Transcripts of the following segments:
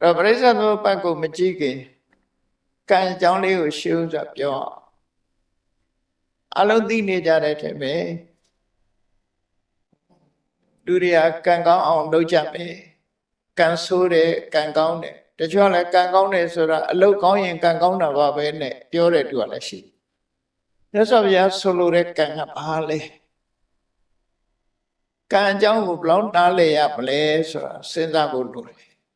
တော့ပရိစ္ဆေသမုပ္ပတ်ကိုမကြည့်ခင်ကံအကြောင်းလေးကိုရှင်းဥစွာပြောအောင်အလုံးသိနေကြတဲ့ထင်ပဲလူတွေကကံကောင်းအောင်လုပ်ကြမယ်ကံဆိုးတယ်ကံကောင်းတယ်တချို့ကလည်းကံကောင်းတယ်ဆိုတာအလုတ်ကောင်းရင်ကံကောင်းတာပါပဲနဲ့ပြောတဲ့သူကလည်းရှိတယ်မြတ်စွာဘုရားဆိုလိုတဲ့ကံကဘာလဲကံအကြောင်းကိုဘယ်လောက်နားလည်ရမလဲဆိုတာစဉ်းစားဖို့လိုတယ်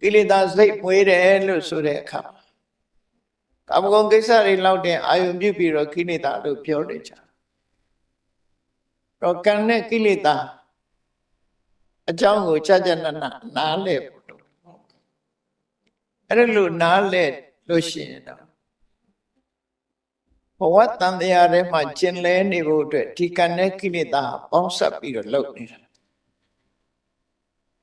ကိလေသာစိတ်မွေးတယ်လို့ဆိုတဲ့အခါမှာကာမဂုဏ်ကိစ္စတွေလောက်တဲ့အာယုံပြုပြီးတော့ကိလေသာလို့ပြောနေကြတော့ကံနဲ့ကိလေသာအကြောင်းကိုကြာကြာနာနာနားလဲဖို့တော့အဲ့ဒါလို့နားလဲလို့ရှိရင်တော့ဘဝတန်တရားထဲမှာကျင်လဲနေဖို့အတွက်ဒီကံနဲ့ကိလေသာပေါင်းစပ်ပြီးတော့လုပ်နေတာ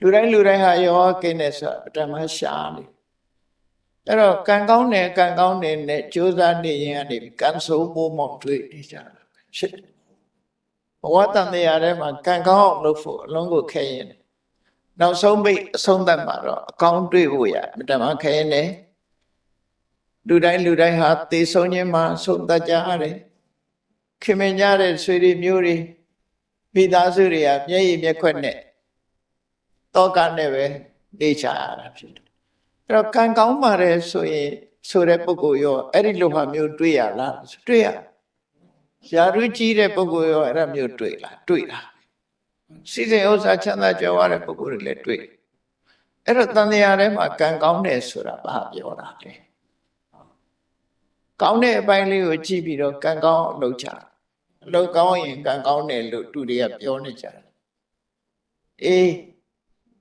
လူတိုင်းလူတိုင်းဟာယောဂကိနေဆိုတာပထမရှားနေအဲ့တော့ကံကောင်းတယ်ကံကောင်းတယ်နဲ့ကြိုးစားနေရင်ကနေကံဆိုးမိုးမောင်တွေ့နေကြတာဖြစ်တယ်ဘဝတန်တရားထဲမှာကံကောင်းအောင်လုပ်ဖို့အလုံးကိုခဲရင်နောက်ဆုံးပိတ်အဆုံးသတ်မှာတော့အကောင်းတွေ့ဖို့ရမတမခဲရင်လည်းလူတိုင်းလူတိုင်းဟာသေဆုံးခြင်းမှာဆုံးတတ်ကြရတယ်ခင်မင်ကြတဲ့ဆွေတွေမျိုးတွေမိသားစုတွေကမျက်ရည်မျက်ခွက်နဲ့ တောကနဲ့ပဲနေချရတာဖြစ်တယ်အဲ့တော့ကံကောင်းပါတယ်ဆိုရင်ဆိုတဲ့ပုဂ္ဂိုလ်ရောအဲ့ဒီလိုဟာမျိုးတွေ့ရလားတွေ့ရရာထူးကြီးတဲ့ပုဂ္ဂိုလ်ရောအဲ့ဒါမျိုးတွေ့လားတွေ့လားစီစဉ်ဥစ္စာချမ်းသာကြွယ်ဝတဲ့ပုဂ္ဂိုလ်တွေလည်းတွေ့အဲ့တော့တန်တရားထဲမှာကံကောင်းတယ်ဆိုတာဘာပြောတာလဲကောင်းတဲ့အပိုင်းလေးကိုကြည့်ပြီးတော့ကံကောင်းအောင်လုပ်ကြအလုပ်ကောင်းရင်ကံကောင်းတယ်လို့သူတွေကပြောနေကြတယ်အေး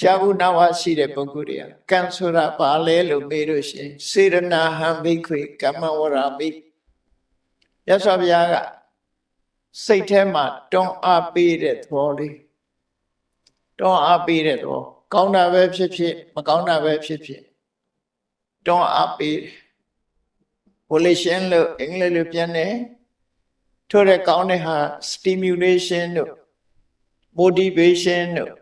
ကြာဘူးနာဝရှိတဲ့ပုဂ္ဂိုလ်တွေကကံဆိုတာဘာလဲလို့မေးလို့ရှိရင်စေရနာဟံဘိခွေကမ္မဝရမိရသော်ဘုရားကစိတ်ထဲမှာတွန်းအားပေးတဲ့သဘောလေးတွန်းအားပေးတဲ့သဘောကောင်းတာပဲဖြစ်ဖြစ်မကောင်းတာပဲဖြစ်ဖြစ်တွန်းအားပေး volition လို့အင်္ဂလိပ်လိုပြန်တယ်ထို့တဲ့ကောင်းတဲ့ဟာ stimulation တို့ motivation တို့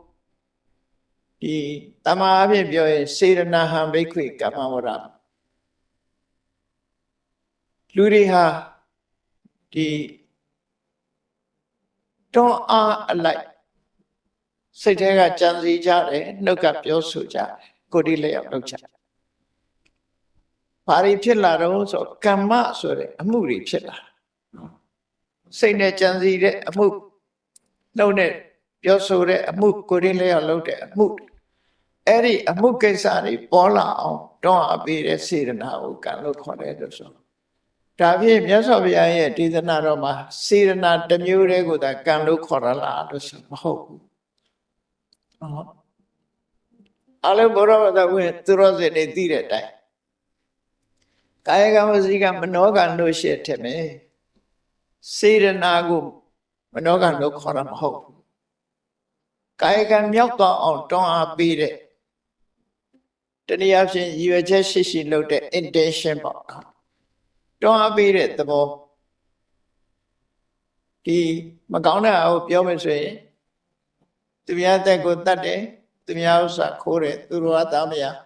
ဒီတမာအဖြစ်ပြောရင်စေရနာဟံဘိခွေကမ္မဝရလူတွေဟာဒီတွန်းအားအလိုက်စိတ်ထဲကကြံစည်ကြတယ်နှုတ်ကပြောဆိုကြတယ်ကိုယ်ဒီလည်းရောက်လုပ်ကြတယ်ဘာတွေဖြစ်လာတော့ဆိုကမ္မဆိုတဲ့အမှုတွေဖြစ်လာနော်စိတ်နဲ့ကြံစည်တဲ့အမှုနှုတ်နဲ့ပြောဆိုတဲ့အမှုကိုယ်ဒီလည်းရောက်လုပ်တဲ့အမှု အဲ့ဒီအမှုကိစ္စတွေပေါ်လာအောင်တောင်းအပ်ပေးတဲ့စေတနာကိုကံလို့ခေါ်တယ်လို့ဆိုဒါဖြင့်မြတ်စွာဘုရားရဲ့ဒေသနာတော်မှာစေတနာတစ်မျိုးတည်းကိုသာကံလို့ခေါ်ရလားလို့ဆိုမဟုတ်ဘူးဟောအလုံးဘောရဝတ္တဝင်သူရောစင်နေသိတဲ့အတိုင်းကာယကံဝစီကံမနောကံလို့ရှိတဲ့မယ်စေရနာကိုမနောကံလို့ခေါ်တာမဟုတ်ဘူးကာယကံမြောက်သွားအောင်တောင်းအားပေးတဲ့ တနည်းအားဖြင့်ရည်ရွယ်ချက်ရှိရှိလုပ်တဲ့ intention ပေါ့နော်တောင်းအားပေးတဲ့သဘောဒီမကောင်းတဲ့အကိုပြောမယ်ဆိုရင်သူများတက်ကိုတတ်တယ်သူများဥစ္စာခိုးတယ်သူတို့ကသားမယား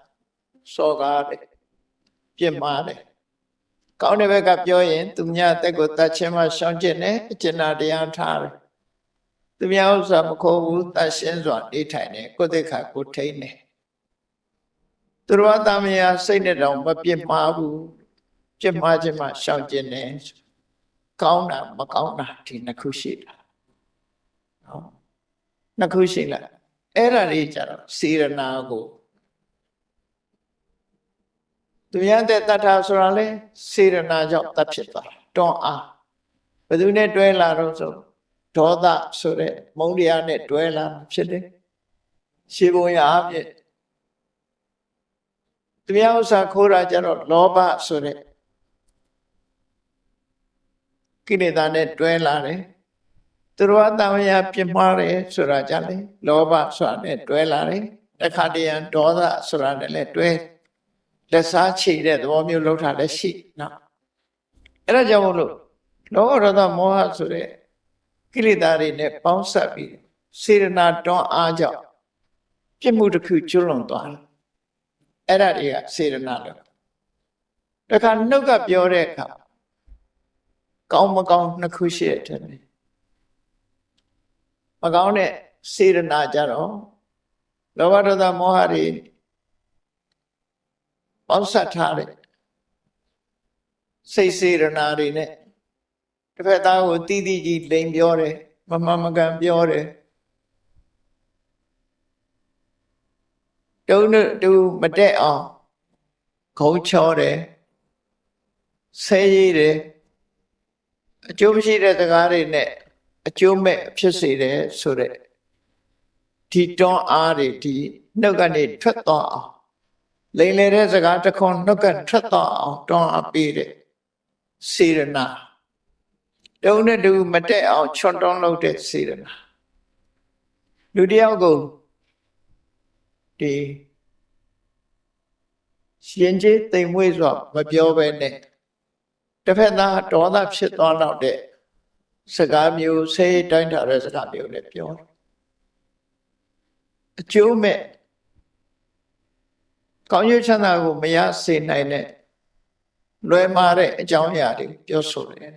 စော်ကားတယ်ပြစ်မှားတယ်ကောင်းတဲ့ဘက်ကပြောရင် သူများတက်ကိုတတ်ခြင်းမှရှောင်ကျင်တယ်အကျဉ်းတရားထားတယ်သူများဥစ္စာမခိုးဘူးတတ်ရှင်းစွာနေထိုင်တယ်ကိုယ်သက်ခါကိုထိန်းတယ် သူတို့ကသားမယားစိတ်နဲ့တောင်မပြစ်မှားဘူးပြစ်မှားခြင်းမှရှောင်ကျင်တယ်ကောင်းတာမကောင်းတာဒီနှစ်ခုရှိတာနော်နှစ်ခုရှိလားအဲ့ဒါလေးကြတော့စေရနာကိုသူများတဲ့တတ်တာဆိုတာလေစေရနာကြောင့်တတ်ဖြစ်သွားတာတွန်းအားဘယ်သူနဲ့တွဲလာတော့ဆိုဒေါသဆိုတဲ့မုန်းတရားနဲ့တွဲလာဖြစ်တယ်ရှေးဘုံရအဖြစ် သူများဥစ္စာခိုးတာကြတော့လောဘဆိုတဲ့ကိလေသာနဲ့တွဲလာတယ်သူတော်အတမယပြင်းမှားတယ်ဆိုတာကြလေလောဘဆိုတာနဲ့တွဲလာတယ်တခါတည်းရန်ဒေါသဆိုတာနဲ့လည်းတွဲလက်စားချေတဲ့သဘောမျိုးလောက်တာလည်းရှိနော်အဲ့ဒါကြောင့်မို့လို့လောဘဒေါသမောဟဆိုတဲ့ကိလေသာတွေနဲ့ပေါင်းစပ်ပြီးစေရနာတွန်းအားကြောင့်ပြစ်မှုတစ်ခုကျွလွန်သွားတယ် အဲ့ဒါတွေကစေရနာလို့တခါနှုတ်ကပြောတဲ့အခါကောင်းမကောင်းနှစ်ခုရှိတဲ့တယ်မကောင်းတဲ့စေရနာကြတော့လောဘဒေါသမောဟတွေပေါင်းစပ်ထားတဲ့စိတ်စေရနာတွေနဲ့တစ်ဖက်သားကိုတီးတီးကြီးလိန်ပြောတယ်မမမကန်ပြောတယ် တုံးတူမတက်အောင်ခုံချောတယ်ဆဲရည်တယ်အကျိုးမရှိတဲ့စကားတွေနဲ့အကျိုးမဲ့ဖြစ်စေတယ်ဆိုတဲ့ဒီတွန်းအားတွေဒီနှုတ်ကနေထွက်သွားအောင်လိမ်လေတဲ့စကားတစ်ခွန်းနှုတ်ကထွက်သွားအောင်တွန်းအားပေးတဲ့စေရနာတုံးနဲ့တူမတက်အောင်ချွန်တွန်းလုပ်တဲ့စေရနာလူတယောက်ကို ဒီရှင်ကျေးတိမ်မွေ့စွာမပြောဘဲနဲ့တစ်ဖက်သားဒေါသဖြစ်သွားတော့တဲ့စကားမျိုးဆေးတိုင်းထားတဲ့စကားမျိုးနဲ့ပြောတယ်အကျိုးမဲ့ကောင်းကျိုးချမ်းသာကိုမရစေနိုင်တဲ့လွယ်မာတဲ့အကြောင်းအရာတွေပြောဆိုတယ်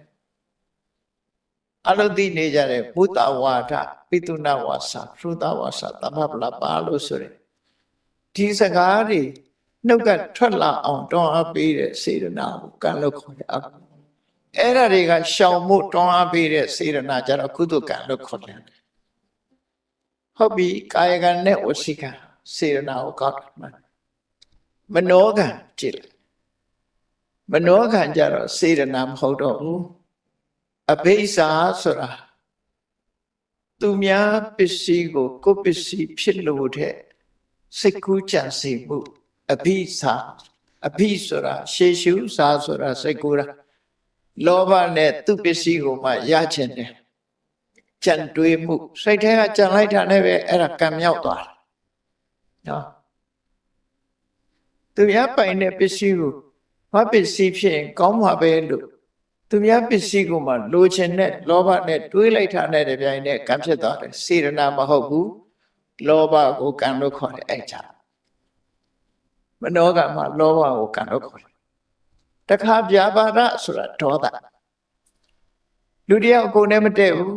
အလုသိနေကြတဲ့ဘုဒ္ဓဝါဒပိတုနာဝါစာဖရုဒဝါစာတမပလပါလို့ဆိုရင် ဒီစကားတွေနှုတ်ကထွက်လာအောင်တွန်းအားပေးတဲ့စေတနာကိုကံလို့ခေါ်တယ်အဲ့ဒါတွေကရှောင်မှုတွန်းအားပေးတဲ့စေတနာကြတော့ကုသကံလို့ခေါ်တယ်ဟုတ်ပြီကာယကံနဲ့ဝစီကံစေတနာကိုကောက်တယ်မနောကံကြည့်လိုက်မနောကံကြတော့စေတနာမဟုတ်တော့ဘူးအဘိဇ္ဇာဆိုတာသူများပစ္စည်းကိုကိုယ်ပစ္စည်းဖြစ်လို့တဲ့ စိတ်ကူးကြံစီမှုအဘိစာအဘိဆိုတာရှေရှုစာဆိုတာစိတ်ကူတာလောဘနဲ့သူပစ္စည်းကိုမှရချင်တယ်ကြံတွေးမှုစိတ်ထဲကကြံလိုက်တာနဲ့ပဲအဲ့ဒါကံမြောက်သွားတာနော်သူများပိုင်တဲ့ပစ္စည်းကိုဘာပစ္စည်းဖြစ်ရင်ကောင်းမှာပဲလို့သူများပစ္စည်းကိုမှလိုချင်တဲ့လောဘနဲ့တွေးလိုက်တာနဲ့တပြိုင်နက်ကံဖြစ်သွားတယ်စေရနာမဟုတ်ဘူး လောဘကိုကံလို့ခေါ်တယ်အဲ့ကြမနောကမှာလောဘကိုကံလို့ခေါ်တယ်တခါဗျာပါဒဆိုတာဒေါသလူတယောက်ကိုယ်နဲ့မတည့်ဘူး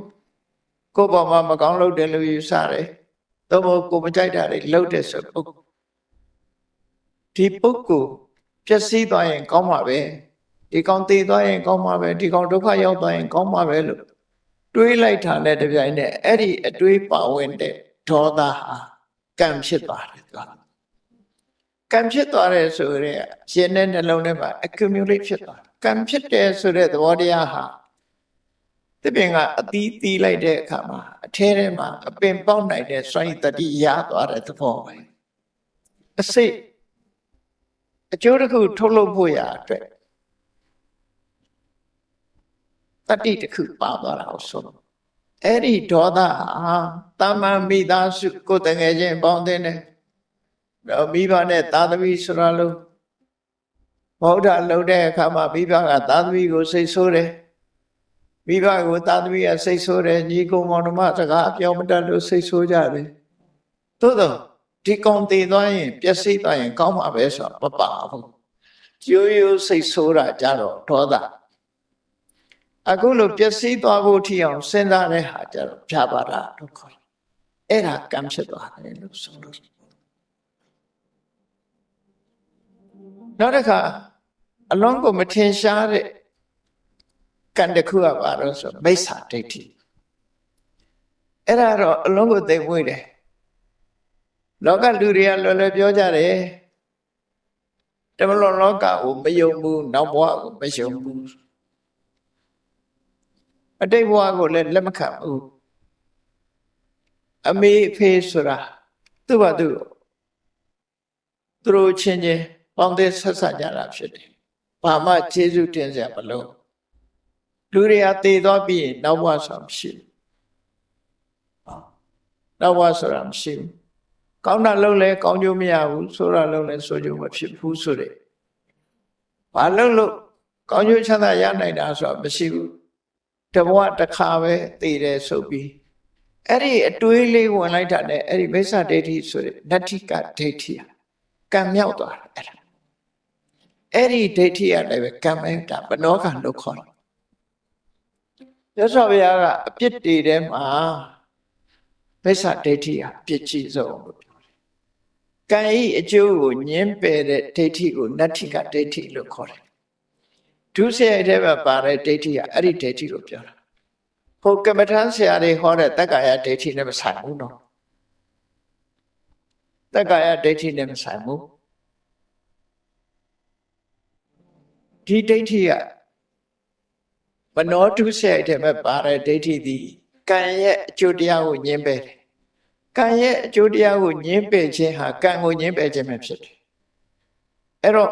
ကိုယ့်ဘောမှာမကောင်းလုပ်တယ်လို့ယူဆတယ်သို့မဟုတ်ကိုမကြိုက်တာတွေလှုပ်တဲ့ဆိုပုဂ္ဂိုလ်ဒီပုဂ္ဂိုလ်ပျက်စီးသွားရင်ကောင်းမှာပဲဒီကောင်တည်သွားရင်ကောင်းမှာပဲဒီကောင်ဒုက္ခရောက်သွားရင်ကောင်းမှာပဲလို့တွေးလိုက်တာနဲ့တပြိုင်နက်အဲ့ဒီအတွေးပါဝင်တဲ့ ဒေါသဟာကံဖြစ်သွားတယ်သူကကံဖြစ်သွားတယ်ဆိုရဲရှင်တဲ့နှလုံးထဲမှာ accumulate ဖြစ်သွားတယ်ကံဖြစ်တယ်ဆိုတဲ့သဘောတရားဟာတပင်ကအသီးသီးလိုက်တဲ့အခါမှာအထဲထဲမှာအပင်ပေါက်နိုင်တဲ့စွမ်းရည်တတိရသွားတဲ့သဘောပဲအစိတ်အကျိုးတစ်ခုထုတ်လုပ်ဖို့ရာအတွက်တတိတစ်ခုပါသွားတာကိုဆို အဲ့ဒီဒေါသဟာတာမန်မိသားစုကိုယ်တငယ်ချင်းပေါင်းတဲ့နဲ့တော့မိဘနဲ့သာသမီဆိုတာလို့ဗုဒ္ဓလုံတဲ့အခါမှာမိဘကသာသမီကိုစိတ်ဆိုးတယ်မိဘကိုသာသမီကစိတ်ဆိုးတယ်ညီကောင်မောင်နှမစကားအပြောမတတ်လို့စိတ်ဆိုးကြတယ်သို့တော့ဒီကောင်တည်သွားရင်ပျက်စီးသွားရင်ကောင်းမှာပဲဆိုတော့မပါဘူးကျိုးရိုးစိတ်ဆိုးတာကြတော့ဒေါသ အခုလိုပျက်စီးသွားဖို့ထီအောင်စဉ်းစားတဲ့ဟာကြတော့ဖြာပါတာလို့ခေါ်တယ်အဲ့ဒါကံဖြစ်သွားတယ်လို့ဆိုလို့နောက်တစ်ခါအလုံးကိုမထင်ရှားတဲ့ကံတစ်ခုကပါတော့ဆိုမိစ္ဆာဒိဋ္ဌိအဲ့ဒါတော့အလုံးကိုသိမ့်မွေးတယ်လောကလူတွေကလွယ်လွယ်ပြောကြတယ်တမလောလောကကိုမယုံဘူးနောက်ဘဝကိုမယုံဘူး အတိတ်ဘဝကိုလည်းလက်မခံဘူးအမေအဖေဆိုတာသူ့ဘာသူသူတို့ချင်းချင်းပေါင်းတဲ့ဆက်ဆက်ကြတာဖြစ်တယ်ဘာမှကျေးဇူးတင်စရာမလိုလူတွေကတည်သွားပြီးရင်နောက်ဘဝဆိုတာမရှိဘူးနောက်ဘဝဆိုတာမရှိဘူးကောင်းတာလုပ်လဲကောင်းကျိုးမရဘူးဆိုရလုပ်လဲဆိုကျိုးမဖြစ်ဘူးဆိုတဲ့ဘာလုပ်လို့ကောင်းကျိုးချမ်းသာရနိုင်တာဆိုတာမရှိဘူး တဘဝတစ်ခါပဲတည်တယ်ဆိုပြီးအဲ့ဒီအတွေးလေးဝင်လိုက်တာနဲ့အဲ့ဒီမိစ္ဆာဒိဋ္ဌိဆိုတဲ့နတ္ထိကဒိဋ္ဌိကံမြောက်သွားတာအဲ့ဒါအဲ့ဒီဒိဋ္ဌိရလည်းပဲကံမဲတာဘနောကံလို့ခေါ်တယ်ရသော်ဘုရားကအပြစ်တွေထဲမှာမိစ္ဆာဒိဋ္ဌိဟာပြစ်ကြီးဆုံးလို့ပြောတယ်။ကံဤအကျိုးကိုညင်းပယ်တဲ့ဒိဋ္ဌိကိုနတ္ထိကဒိဋ္ဌိလို့ခေါ်တယ်။ ဒုစရိုက်ထဲမှာပါတဲ့ဒိဋ္ဌိကအဲ့ဒီဒိဋ္ဌိလို့ပြောတာ။ဟိုကမ္မထမ်းဆရာတွေဟောတဲ့တက္ကာယဒိဋ္ဌိနဲ့မဆိုင်ဘူးနော်။တက္ကာယဒိဋ္ဌိနဲ့မဆိုင်ဘူး။ဒီဒိဋ္ဌိကမနောတုဆက်တဲ့မဲ့ပါတဲ့ဒိဋ္ဌိသည်ကံရဲ့အကျိုးတရားကိုညှင်းပယ်တယ်။ကံရဲ့အကျိုးတရားကိုညှင်းပယ်ခြင်းဟာကံကိုညှင်းပယ်ခြင်းပဲဖြစ်တယ်။အဲ့တော့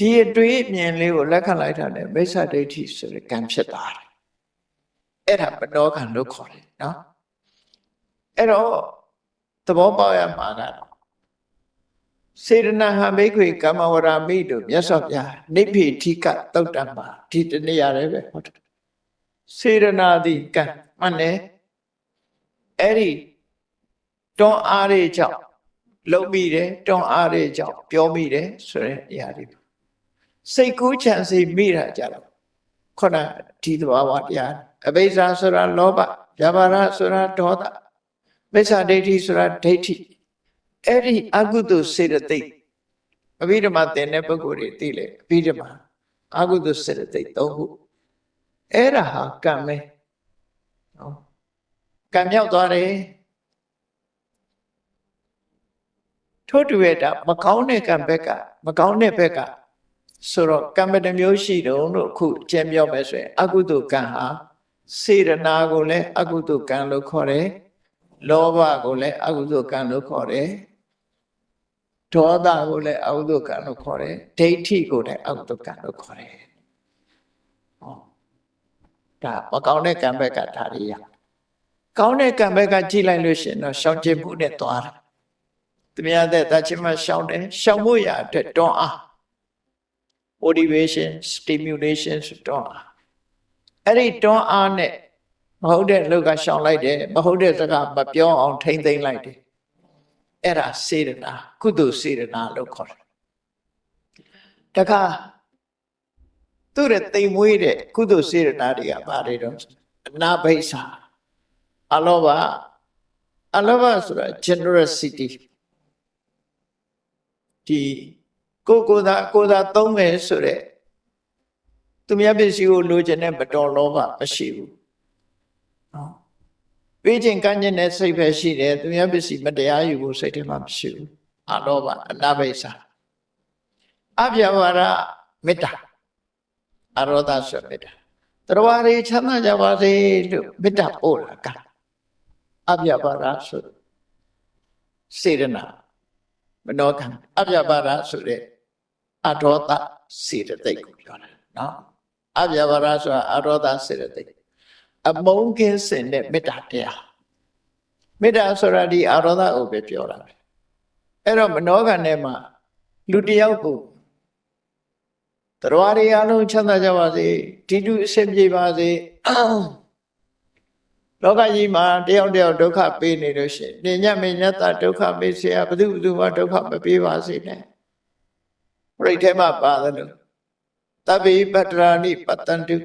ဒီအတွေးအမြင်လေးကိုလက်ခံလိုက်တာနဲ့မိစ္ဆာဒိဋ္ဌိဆိုတဲ့ကံဖြစ်သွားတယ်။အဲ့ဒါပနောကံလို့ခေါ်တယ်နော်။အဲ့တော့သဘောပေါက်ရမှာကတော့စေရနာဟမိခွေကမ္မဝရမိတို့မြတ်စွာဘုရားနိဗ္ဗိထိကတုတ်တံပါဒီတနေရာလည်းပဲဟုတ်တယ်စေရနာတိကံမှန်တယ်အဲ့ဒီတွန်းအားတွေကြောင့်လုံမိတယ်တွန်းအားတွေကြောင့်ပြောမိတယ်ဆိုတဲ့အရာတွေ စိတ်ကူးချမ်းစိမိတာကြတော့ခုနဒီသဘာဝတရားအဘိဇ္ဇာဆိုတာလောဘဗျာပါဒဆိုတာဒေါသမိစ္ဆာဒိဋ္ဌိဆိုတာဒိဋ္ဌိအဲ့ဒီအကုသိုလ်စေတသိက်အဘိဓမ္မာသင်တဲ့ပုဂ္ဂိုလ်တွေသိလေအဘိဓမ္မာအကုသိုလ်စေတသိက်သုံးခုအဲ့ဒါဟာကံပဲနော်ကံမြောက်သွားတယ်ထို့တူရဲ့ဒါမကောင်းတဲ့ကံဘက်ကမကောင်းတဲ့ဘက်က ဆိုတော့ကံမတမျိုးရှိတုံးလို့ခုကျမ်းပြောမယ်ဆိုရင် အကုသိုလ်ကံဟာစေရနာကိုလည်းအကုသိုလ်ကံလို့ခေါ်တယ်လောဘကိုလည်းအကုသိုလ်ကံလို့ခေါ်တယ်ဒေါသကိုလည်းအကုသိုလ်ကံလို့ခေါ်တယ်ဒိဋ္ဌိကိုလည်းအကုသိုလ်ကံလို့ခေါ်တယ်ဟောဒါမကောင်းတဲ့ကံဘက်ကဒါတွေရကောင်းတဲ့ကံဘက်ကကြည့်လိုက်လို့ရှိရင်တော့ရှောင်ကျဉ်မှုနဲ့သွားတာသူများတဲ့တချင်မှရှောင်းတယ်ရှောင်းဖို့ရအတွက်တွန်းအား motivation stimulation ဆိုတွန်းအားအဲ့ဒီတွန်းအားနဲ့မဟုတ်တဲ့လောက်ကရှောင်းလိုက်တယ်မဟုတ်တဲ့စကားမပြောအောင်ထိမ့်သိမ့်လိုက်တယ်အဲ့ဒါစေတနာကုသိုလ်စေတနာလို့ခေါ်တယ်တခါသူ့ရဲ့တိမ်မွေးတဲ့ကုသိုလ်စေတနာတွေကဘာတွေတော့အနာဘိဆာအလောဘအလောဘဆိုတာ generosity ဒီ ကိုကိုသာကိုသာသုံးမယ်ဆိုတဲ့သူများပစ္စည်းကိုလိုချင်တဲ့မတော်လောဘမရှိဘူးနော်ပေးခြင်းကမ်းခြင်းနဲ့စိတ်ပဲရှိတယ်သူများပစ္စည်းမတရားယူဖို့စိတ်ထဲမှာမရှိဘူးအလောဘအနာဘိဆာအပြဝါဒမေတ္တာအရောဒဆိုမေတ္တာတရားရီချမ်းသာကြပါစေလို့မေတ္တာပို့လာကအပြဝါဒဆိုစေရနာမနောကံအပြပါဒဆိုတဲ့ အရောဒစေတသိက်ကိုပြောတာနော်အပြပါဒဆိုတာအရောဒစေတသိက်အမုန်းကင်းစင်တဲ့မေတ္တာတရားမေတ္တာဆိုတာဒီအရောဒကိုပဲပြောတာပဲအဲ့တော့မနောကံထဲမှာလူတစ်ယောက်ကိုတရားတွေအလုံးချမ်းသာကြပါစေဒီလူအဆင်ပြေပါစေလောကကြီးမှာတယောက်တယောက်ဒုက္ခပေးနေလို့ရှိရင်ညမညတဒုက္ခပေးเสียဘယ်သူဘယ်သူမှဒုက္ခမပေးပါစေနဲ့ ပြိဋ္ဌဲမှာပါတယ်လို့တပိပတ္တရာနိပတ္တန္တုတ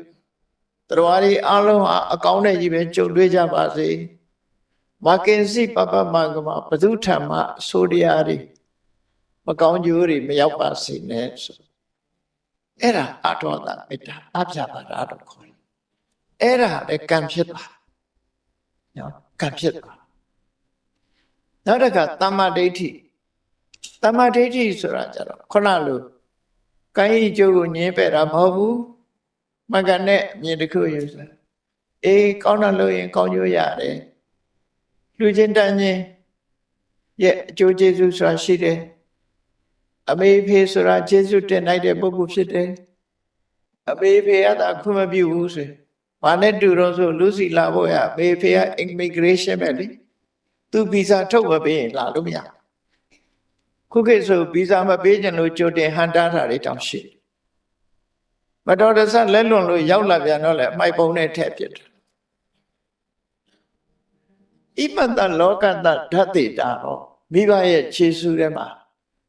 ရားတွေအလုံးဟာအကောင်းတဲ့ကြီးပဲကြုံတွေ့ကြပါစေမကင်စီပပမင်္ဂမဘသူထံမှဆိုတရားတွေမကောင်းကျိုးတွေမရောက်ပါစေနဲ့ဆိုအဲ့ဒါအထောတာမေတ္တာအပြပါတာတော့ခေါ်တယ်အဲ့ဒါလည်းကံဖြစ်ပါနော်ကံဖြစ်သွားနောက်တစ်ခါတမ္မာဒိဋ္ဌိ တမ္မာဒိဋ္ဌိဆိုတာကြတော့ခုနလိုကိုင်းကြီးကျိုးကိုညင်းပယ်တာမဟုတ်ဘူးမကနဲ့အမြင်တစ်ခုယူဆိုအေးကောင်းတာလို့ရင်ကောင်းကျိုးရတယ်လူချင်းတန်းချင်းရဲ့အကျိုးကျေးဇူးဆိုတာရှိတယ်အမေဖေဆိုတာကျေးဇူးတင်နိုင်တဲ့ပုဂ္ဂိုလ်ဖြစ်တယ်အမေဖေကသာခွင့်မပြုဘူးဆိုရင်ဘာနဲ့တူတော့ဆိုလူစီလာဖို့ရမေဖေက immigration ပဲလေသူဗီဇာထုတ်မပေးရင်လာလို့မရ ခုခေတ်ဆိုဗီဇာမပေးကြလို့ကြိုတင်ဟန်တားတာတွေတောင်ရှိမတော်တဆလက်လွန်လို့ရောက်လာပြန်တော့လေအမိုက်ပုံနဲ့ထည့်ပြစ်တယ်ဣမတလောကတဓာတ်တေတာတော့မိဘရဲ့ခြေဆူထဲမှာ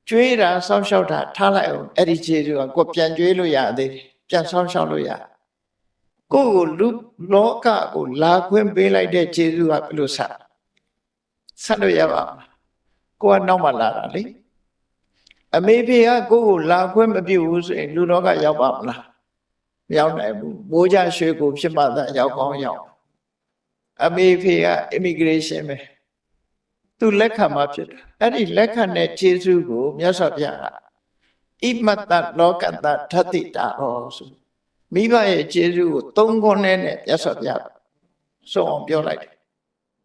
ကျွေးတာစောင့်ရှောက်တာထားလိုက်အောင်အဲ့ဒီခြေဆူကကိုပြန်ကျွေးလို့ရသေးတယ်ပြန်စောင့်ရှောက်လို့ရတယ်ကိုယ့်ကိုလူလောကကိုလာခွင့်ပေးလိုက်တဲ့ခြေစုကဘယ်လိုဆက်ဆက်လို့ရပါမလားကိုကနောက်မှလာတာလေ အမေဖေကကိုယ့်ကိုလာခွင့်မပြုဘူးဆိုရင်လူလောကရောက်ပါမလားမရောက်နိုင်ဘူးမိုးကြရွှေကိုဖြစ်မှသာရောက်ကောင်းရောက်အမေဖေက immigration ပဲသူလက်ခံမှဖြစ်တယ်အဲ့ဒီလက်ခံတဲ့ခြေစုကိုမြတ်စွာဘုရားကဣမတ္တလောကတ္တထတိတာဟောဆိုမိဘရဲ့ကျေးဇူးကိုသုံးခွန်းနဲ့နဲ့မြတ်စွာဘုရားဆုံးအောင်ပြောလိုက်တယ်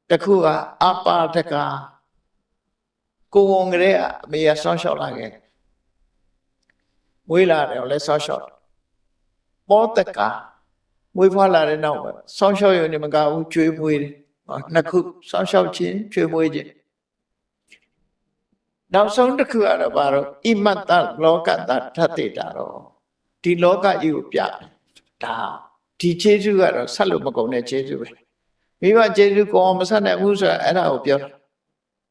တခုကအပါဒက ကိုဝန်ကလေးကအမေကဆောင်းလျှောက်လာခဲ့မွေးလာတယ်လဲဆောင်းလျှောက်ပောတကမွေးဖွားလာတဲ့နောက်ပဲဆောင်းလျှောက်ရုံနဲ့မကဘူးကျွေးမွေးတယ်နှစ်ခုဆောင်းလျှောက်ခြင်းကျွေးမွေးခြင်းနောက်ဆုံးတစ်ခုကတော့ဘာလို့ဣမတ္တလောကတ္တထတ္တိတာတော့ဒီလောကကြီးကိုပြဒါဒီခြေစုကတော့ဆက်လို့မကုန်တဲ့ခြေစုပဲမိဘခြေစုကောအောင်မဆက်နိုင်ဘူးဆိုတာအဲ့ဒါကိုပြော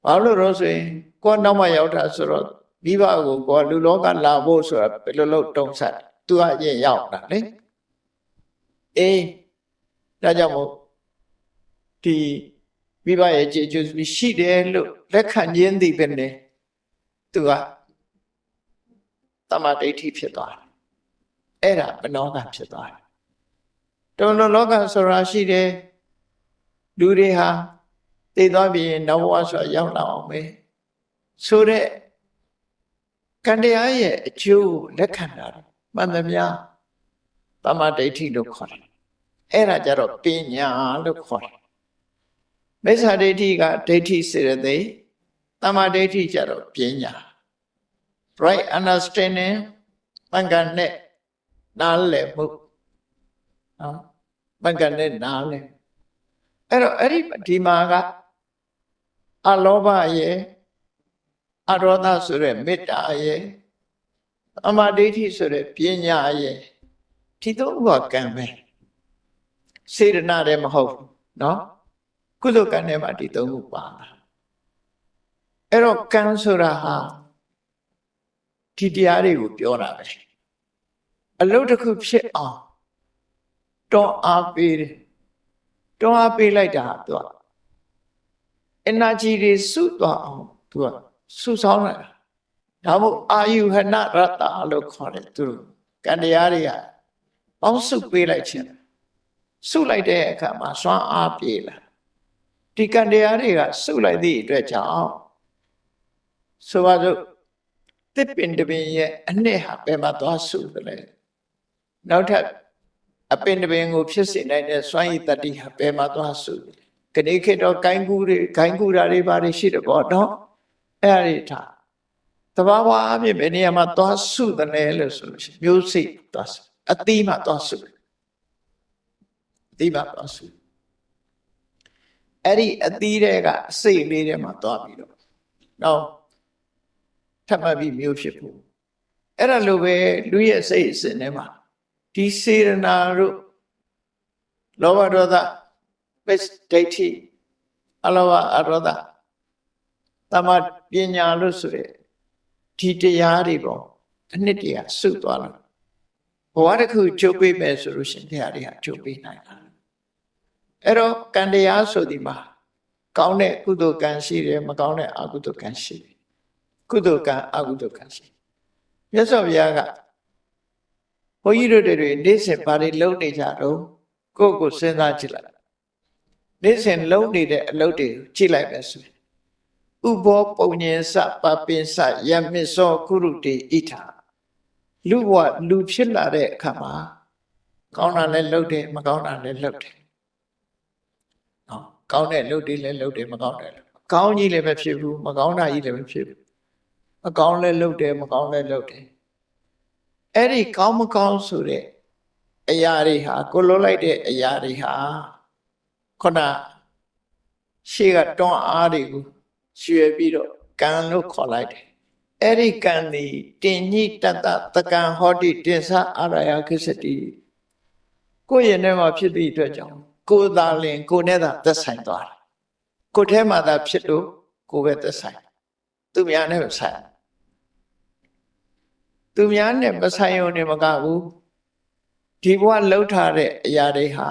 ဘာလို့လို့ဆိုရင်ကိုယ်နောက်မှရောက်တာဆိုတော့မိဘကိုကိုယ်လူလောကလာဖို့ဆိုတာဘယ်လိုလုပ်တုံးဆက်သူအရင်ရောက်တာလေအေးဒါကြောင့်မို့ဒီမိဘရဲ့ခြေစုရှိတယ်လို့လက်ခံခြင်းသည်ပဲနဲ့သူကတမဒိဋ္ဌိဖြစ်သွားတယ်အဲ့ဒါမနောကဖြစ်သွားတယ်တုံလောကဆိုတာရှိတယ်လူတွေဟာ သိသွားပြီးရင်နောက်ဘဝဆိုရောက်လာအောင်ပဲဆိုတဲ့ကံတရားရဲ့အကျိုးလက်ခံတာမှန်သမျှတမဒိဋ္ဌိလို့ခေါ်တယ်အဲ့ဒါကြတော့ပညာလို့ခေါ်တယ်မိစ္ဆာဒိဋ္ဌိကဒိဋ္ဌိစေရသိတမဒိဋ္ဌိကြတော့ပညာ right understanding တန်ခါနဲ့နားလည်မှုနော်ပံကနဲ့နားလည်အဲ့တော့အဲ့ဒီဒီမှာက အလောဘရဲ့ အရောဒဆိုတဲ့မေတ္တာရဲ့အမဒိဋ္ဌိဆိုတဲ့ပညာရဲ့ဒီတော့ဥပကံပဲစေတနာလည်းမဟုတ်ဘူးเนาะကုသိုလ်ကံထဲမှာဒီသုံးခုပါတာအဲ့တော့ကံဆိုတာဟာဒီတရားတွေကိုပြောတာပဲအလုပ်တစ်ခုဖြစ်အောင်တွန်းအားပေးတယ်တွန်းအားပေးလိုက်တာဟာသူက energy တွေစုသွားအောင်သူကစုဆောင်းလိုက်တာဒါမို့အာယုဟနရတ္တလို့ခေါ်တယ်သူတို့ကံတရားတွေကပေါင်းစုပေးလိုက်ခြင်းစုလိုက်တဲ့အခါမှာစွမ်းအားပြေလာဒီကံတရားတွေကစုလိုက်သည့်အတွက်ကြောင့်ဆိုပါစို့တစ်ပင်တစ်ပင်ရဲ့အနှစ်ဟာဘယ်မှာသွားစုတယ်လဲနောက်ထပ်အပင်တစ်ပင်ကိုဖြစ်စေနိုင်တဲ့စွမ်းရည်တတိဟာဘယ်မှာသွားစုတယ် ခဏခေတ်တော့ဂိုင်းကူးတွေဂိုင်းကူးတာတွေဘာတွေရှိတယ်ပေါ့နော်အဲ့ဒါတွေထားတဘာဝအဖြစ်ဘယ်နေရာမှာသွားစုတယ်လဲလို့ဆိုလို့ရှိရင်မျိုးစိတ်သွားစုအသီးမှာသွားစုတယ်အသီးမှာသွားစုအဲ့ဒီအသီးတွေကအစိတ်လေးတွေမှာသွားပြီးတော့နောက်ထပ်မှတ်ပြီးမျိုးဖြစ်ဖို့အဲ့ဒါလိုပဲလူရဲ့စိတ်အစဉ်ထဲမှာဒီစေရနာတို့လောဘဒေါသ ပစ္စဒိဋ္ဌိအလောဘအရောဒတမပညာလို့ဆိုရယ်ဒီတရားတွေပေါ့အနှစ်တည်းဆုသွားလာဘဝတစ်ခုချုပ်ပေးမယ်ဆိုလို့ရှရင်တရားတွေကချုပ်ပေးနိုင်တာအဲ့တော့ကံတရားဆိုဒီမှာကောင်းတဲ့ကုသိုလ်ကံရှိတယ်မကောင်းတဲ့အကုသိုလ်ကံရှိတယ်ကုသိုလ်ကံအကုသိုလ်ကံရှိမြတ်စွာဘုရားကဘုန်းကြီးတို့တွေနေ့စဉ်ဘာတွေလုပ်နေကြတော့ကိုယ့်ကိုစဉ်းစားကြည့်လိုက် နေ့စဉ်လုံးနေတဲ့အလုပ်တွေကိုကြည့်လိုက်ပဲဆိုရင်ဥဘောပုံညင်စပပင်စယမစ္စောကုရုတေဣထာလူဘဝလူဖြစ်လာတဲ့အခါမှာကောင်းတာလည်းလုပ်တယ်မကောင်းတာလည်းလုပ်တယ်နော်ကောင်းတဲ့လုပ်တယ်လည်းလုပ်တယ်မကောင်းတယ်ကောင်းကြီးလည်းမဖြစ်ဘူးမကောင်းတာကြီးလည်းမဖြစ်ဘူးမကောင်းလည်းလုပ်တယ်မကောင်းလည်းလုပ်တယ်အဲ့ဒီကောင်းမကောင်းဆိုတဲ့အရာတွေဟာကိုလိုလိုက်တဲ့အရာတွေဟာ ခုနရှေ့ကတွန်းအားတွေကိုရွှေပြီးတော့ကံလို့ခေါ်လိုက်တယ်အဲ့ဒီကံဒီတင်ညိတတတကံဟောတိတင်္ဆအာရယခိစတိကိုယ့်ရဲ့ထဲမှာဖြစ်သည့်အတွက်ကြောင့်ကိုယ်သာလင်ကိုယ်နဲ့သာသက်ဆိုင်သွားတာကိုယ်ထဲမှာသာဖြစ်လို့ကိုယ်ပဲသက်ဆိုင်သူများနဲ့မဆိုင်သူများနဲ့မဆိုင်ရုံနဲ့မကဘူးဒီဘဝလှုပ်ထားတဲ့အရာတွေဟာ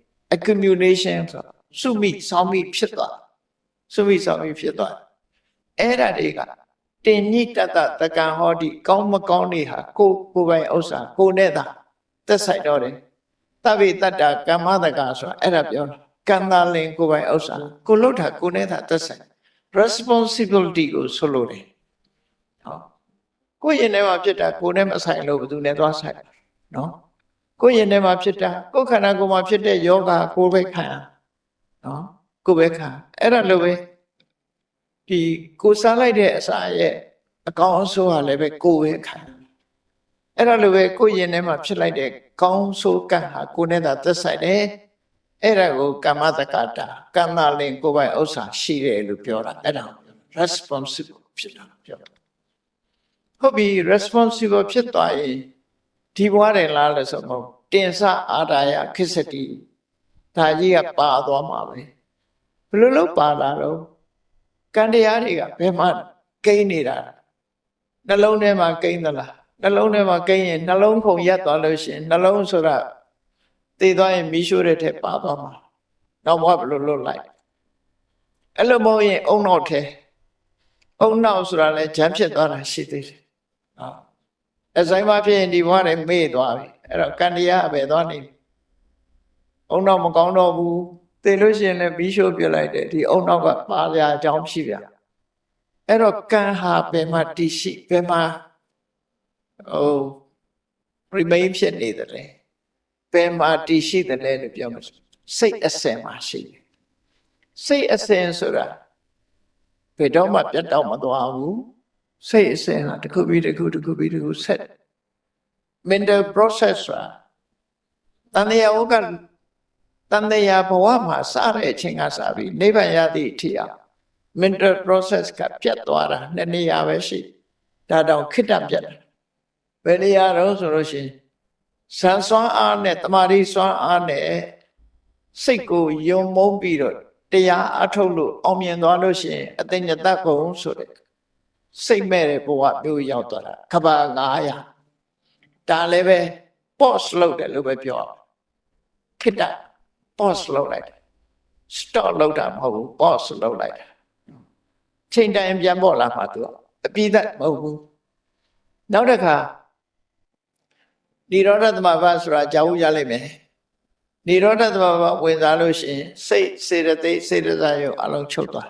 accumulation ဆိုစုမိစောင်းမိဖြစ်သွားစုမိစောင်းမိဖြစ်သွားအဲ့ဒါတွေကတင်ညိတတတကံဟောဒီကောင်းမကောင်းတွေဟာကိုကိုပိုင်ဥစ္စာကိုနဲ့သာသက်ဆိုင်တော့တယ်တဗ္ဗေတတ္တကမ္မတကဆိုတာအဲ့ဒါပြောတာကံသာလင်ကိုပိုင်ဥစ္စာကိုလှုပ်တာကိုနဲ့သာသက်ဆိုင် responsibility ကိုဆိုလို့တယ်ဟောကိုရင်ထဲမှာဖြစ်တာကိုနဲ့မဆိုင်လို့ဘယ်သူနဲ့သွားဆိုင်နော် ကိုယ်ရင်ထဲမှာဖြစ်တာကိုယ်ခန္ဓာကိုယ်မှာဖြစ်တဲ့ယောဂကိုယ်ပဲခံရနော်ကိုယ်ပဲခံအဲ့ဒါလိုပဲဒီကိုစားလိုက်တဲ့အစာရဲ့အကောင်းအဆိုးဟာလည်းပဲကိုယ်ပဲခံအဲ့ဒါလိုပဲကိုယ်ရင်ထဲမှာဖြစ်လိုက်တဲ့ကောင်းဆိုးကံဟာကိုယ်နဲ့သာသက်ဆိုင်တယ်အဲ့ဒါကိုကမ္မတက္ကတာကမ္မလင်ကိုယ်ပိုင်ဥစ္စာရှိတယ်လို့ပြောတာအဲ့ဒါ responsible ဖြစ်တာပြောတာဟုတ်ပြီ responsible ဖြစ်သွားရင် ဒီဘွားတယ်လားလို့ဆိုမဟုတ်တင်စအာဒါယခိစတိဒါကြီးကပါသွားမှာပဲဘယ်လိုလုပ်ပါလာတော့ကံတရားတွေကဘယ်မှာကိန်းနေတာနှလုံးထဲမှာကိန်းသလားနှလုံးထဲမှာကိန်းရင်နှလုံးခုန်ရက်သွားလို့ရှိရင်နှလုံးဆိုတာတည်သွားရင်မီးရှို့တဲ့ထက်ပါသွားမှာနောက်ဘဝဘယ်လိုလွတ်လိုက်အဲ့လိုမဟုတ်ရင်အုံနောက်ထဲအုံနောက်ဆိုတာလဲဂျမ်းဖြစ်သွားတာရှိသေးတယ်နော် အဆိုင်မဖြစ်ရင်ဒီဘဝနဲ့မေ့သွားပြီအဲ့တော့ကံတရားပဲသွားနေပြီအုံနောက်မကောင်းတော့ဘူးသိလို့ရှိရင်လည်းမီးရှို့ပြလိုက်တယ်ဒီအုံနောက်ကပါရအကြောင်းရှိဗျအဲ့တော့ကံဟာဘယ်မှာတည်ရှိဘယ်မှာဟို remain ဖြစ်နေတယ်လဲဘယ်မှာတည်ရှိတယ်လဲလို့ပြောမှာစိတ်အစဉ်မှာရှိတယ်စိတ်အစဉ်ဆိုတာဘယ်တော့မှပြတ်တော့မသွားဘူး စိတ်အစဉ်ဟာတစ်ခုပြီးတစ်ခုတစ်ခုပြီးတစ်ခုဆက် mental process ဆိုတာတန်လျာဝကတန်လျာဘဝမှာစတဲ့အချိန်ကစပြီးနိဗ္ဗာန်ရသည့်အထိအောင် mental process ကပြတ်သွားတာနှစ်နေရာပဲရှိဒါတောင်ခိတ္တပြတ်တယ်ဘယ်နေရာတော့ဆိုလို့ရှိရင်ဇန်စွမ်းအားနဲ့တမာရီစွမ်းအားနဲ့စိတ်ကိုယုံမုန်းပြီးတော့တရားအထုတ်လို့အောင်မြင်သွားလို့ရှိရင်အသိဉာဏ်ကုံဆိုတဲ့ စိတ်မဲ့တဲ့ဘဝမျိုးရောက်သွားတာခဘာ900ဒါလည်းပဲ pause လုပ်တယ်လို့ပဲပြောအောင်ခိတ္တ pause လုပ်လိုက်တယ် stop လုပ်တာမဟုတ်ဘူး pause လုပ်လိုက်တာချိန်တိုင်းပြန်ပေါ်လာမှာသူကအပြည့်သက်မဟုတ်ဘူးနောက်တစ်ခါនិရောဓသမဘာဆိုတာကြောက်ရလိမ့်မယ်និရောဓသမဘာဝင်စားလို့ရှိရင်စိတ်စေတသိက်စေတသာယုံအလုံးချုပ်သွား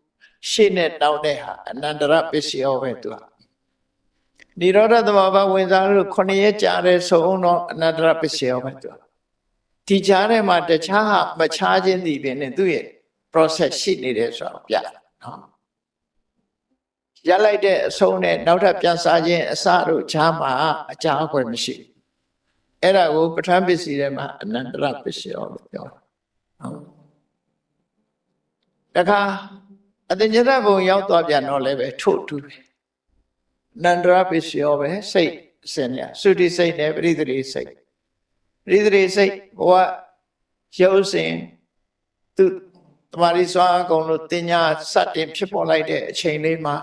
ရှေ့နဲ့တောင်းတဲ့ဟာအနန္တရပစ္စယောပဲသူကនិရောဓသမဘာဝင်စားလို့ခုနှစ်ရက်ကြာတဲ့ဆိုအောင်တော့အနန္တရပစ္စယောပဲသူကဒီကြားထဲမှာတခြားဟာမခြားခြင်းဒီပင်နဲ့သူ့ရဲ့ process ရှိနေတယ်ဆိုတော့ပြတယ်နော်ရလိုက်တဲ့အဆုံးနဲ့နောက်ထပ်ပြန်စားခြင်းအစတို့ခြားမှာအကြာအကွယ်မရှိဘူးအဲ့ဒါကိုပဋ္ဌာန်းပစ္စည်းထဲမှာအနန္တရပစ္စယောလို့ပြောတယ်ဟုတ်တခါ အတ္တညတဘုံရောက်သွားပြန်တော့လည်းပဲထို့တူပဲနန္ဒရပစ္စယောပဲစိတ်အစင်ညာသုတိစိတ်နဲ့ပရိသေစိတ်ပရိသေစိတ်ဘဝရုပ်စဉ်သူတမာရီစွာအကုန်လို့တင်ညာစတင်ဖြစ်ပေါ်လိုက်တဲ့အချိန်လေးမှာ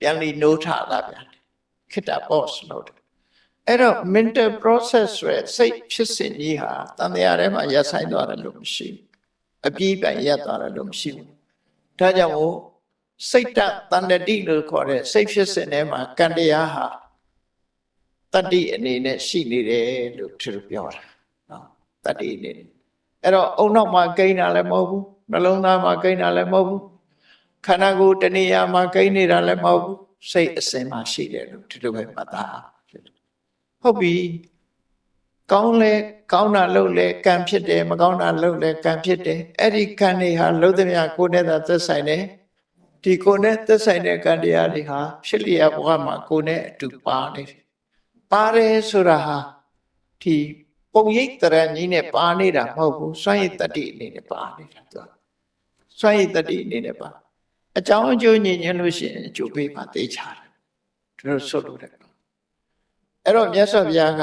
ပြန်လီနိုးထလာပြန်တယ်ခိတ္တ boss လို့တယ်အဲ့တော့ mental process ဆိုရယ်စိတ်ဖြစ်စဉ်ကြီးဟာတန်တရားထဲမှာရပ်ဆိုင်သွားတယ်လို့မရှိဘူးအပြည့်ပိုင်ရပ်သွားတယ်လို့မရှိဘူး ဒါကြောင့်မို့စိတ်တတန်တတိလို့ခေါ်တဲ့စိတ်ဖြစ်စဉ်ထဲမှာကံတရားဟာတတ္တိအနေနဲ့ရှိနေတယ်လို့သူတို့ပြောတာနော်တတ္တိအနေနဲ့အဲ့တော့အုံနောက်မှာကိန်းတာလည်းမဟုတ်ဘူးနှလုံးသားမှာကိန်းတာလည်းမဟုတ်ဘူးခန္ဓာကိုယ်တဏှာမှာကိန်းနေတာလည်းမဟုတ်ဘူးစိတ်အစဉ်မှာရှိတယ်လို့သူတို့ပဲမှတ်သားဟုတ်ပြီ ကောင်းလဲကောင်းတာလုပ်လဲကံဖြစ်တယ်မကောင်းတာလုပ်လဲကံဖြစ်တယ်အဲ့ဒီကံတွေဟာလုံးသမျှကိုယ်နဲ့သာသက်ဆိုင်တယ်ဒီကိုယ်နဲ့သက်ဆိုင်တဲ့ကံတရားတွေဟာဖြစ်လျက်ဘဝမှာကိုယ်နဲ့အတူပါနေတယ်ပါတယ်ဆိုတာဟာဒီပုံရိပ်တရံကြီးနဲ့ပါနေတာမဟုတ်ဘူးစွန့်ရည်တတ္တိအနေနဲ့ပါနေတာသူစွန့်ရည်တတ္တိအနေနဲ့ပါအကြောင်းအကျိုးညင်ညင်လို့ရှိရင်အကျိုးပေးပါသိချတယ်သူတို့ဆွတ်လို့တယ်အဲ့တော့မြတ်စွာဘုရားက